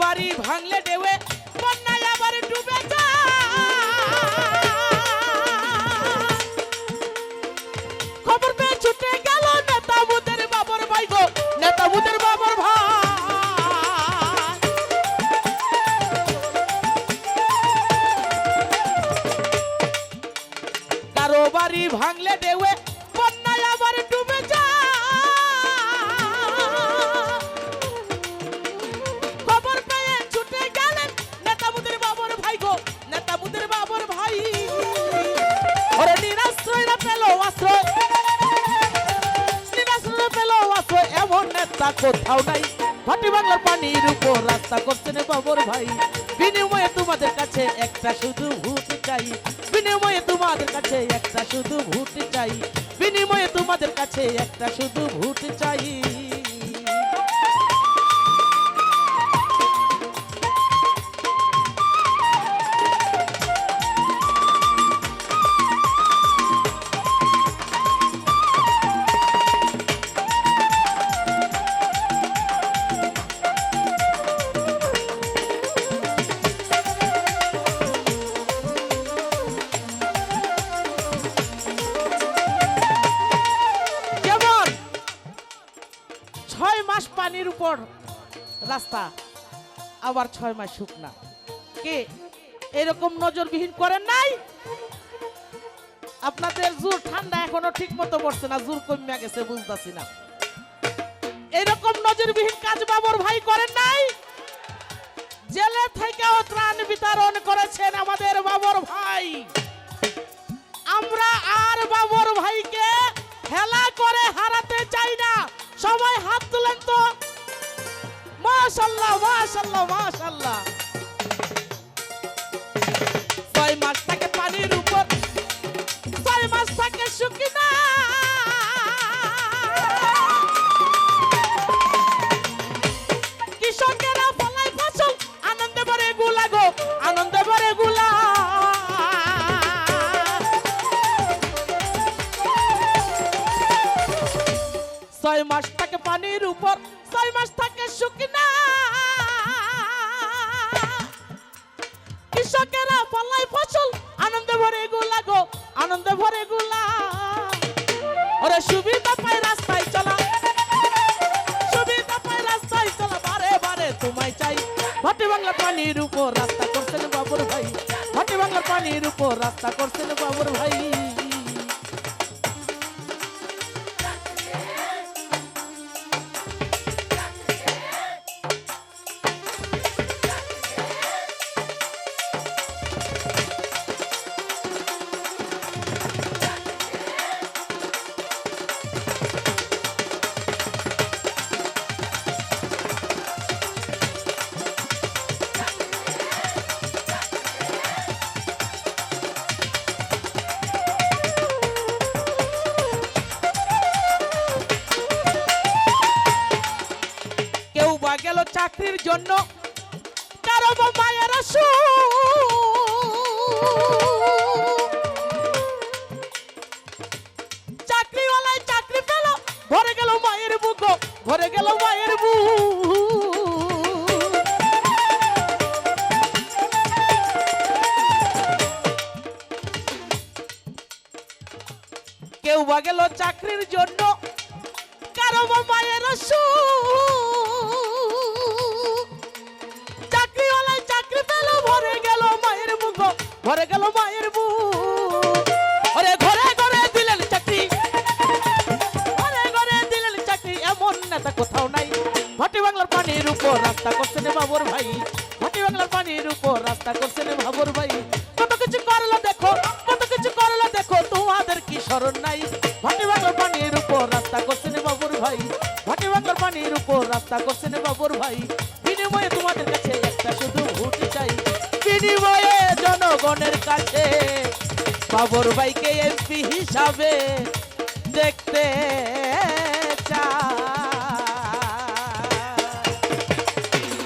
বাড়ি ভাঙলে ডেবে বন্যায় আবার ডুবে খবর পেয়ে ছুটে গেল নেতা বুদের বাবর ভাই গো নেতা বুদের বাবর ভাই। কারও ভাঙলে ডেবে রাস্তা কোথাও নাই। ভাটি বাংলার পানির উপর রাস্তা করছেন বাবর ভাই। বিনিময়ে তোমাদের কাছে একটা শুধু ভূত চাই। বিনিময়ে তোমাদের কাছে একটা শুধু ভূত চাই। বিনিময়ে তোমাদের কাছে একটা শুধু ভূত চাই। ছয় মাস পানির উপর রাস্তা, আবার ছয় মাস শুকনা। কে? এরকম নজরবিহীন করেন নাই? আপনাদের জোর ঠান্ডা এখনও ঠিক মতো পড়ছে না, জোর কমিয়া গেছে, বুঝতেছি না। এরকম নজরবিহীন কাজ বাবর ভাই করেন নাই? জেলে থেকেও ত্রাণ বিতরণ করেছেন আমাদের বাবর ভাই। আমরা আর বাবর ভাইকে সবাই হাত তুলেন তো। মাশাল্লাহ মাশাল্লাহ মাশাল্লাহ। ছয় মাস থাকে পানির উপর, ছয় মাস থাকে শুকনা। কৃষকেরা ফলায় ফসল, আনন্দে ভরে গুলা গো, আনন্দে ভরে গুলা। ওরে সুবিধা পায় রাস্তায় চলা, সুবিধা পায় রাস্তায় চলা, বারে বারে তোমায় চাই। ভাটি বাংলা পানির উপর রাস্তা করছেন বাবুর ভাই, ভাটি বাংলা পানির উপর রাস্তা করছেন বাবুর ভাই। চাকরির জন্য কারও মায়ের চাকরিওয়ালায় চাকরি পেল ভরে গেল মায়ের বুক ভরে গেল মায়ের বুক। কেউ বা গেল চাকরির জন্য কারও মায়ের চাকরিওয়ালায় উপর রাস্তা করছেন বাবুর ভাই। ভাটি বাংলার পানির উপর রাস্তা করছেন বাবুর ভাই। কত কিছু করল দেখো, কত কিছু করল দেখো, তোমাদের কি স্মরণ নাই? ভাটি বাংলার পানির উপর রাস্তা করছেন বাবুর ভাই। ভাটি বাংলার পানির উপর রাস্তা করছেন বাবুর ভাই। বিনিময়ে তোমাদের কাছে একটা শুধু ভোট চাই। বিনিময়ে জনগণের কাছে বাবুর ভাইকে এমপি হিসাবে দেখতে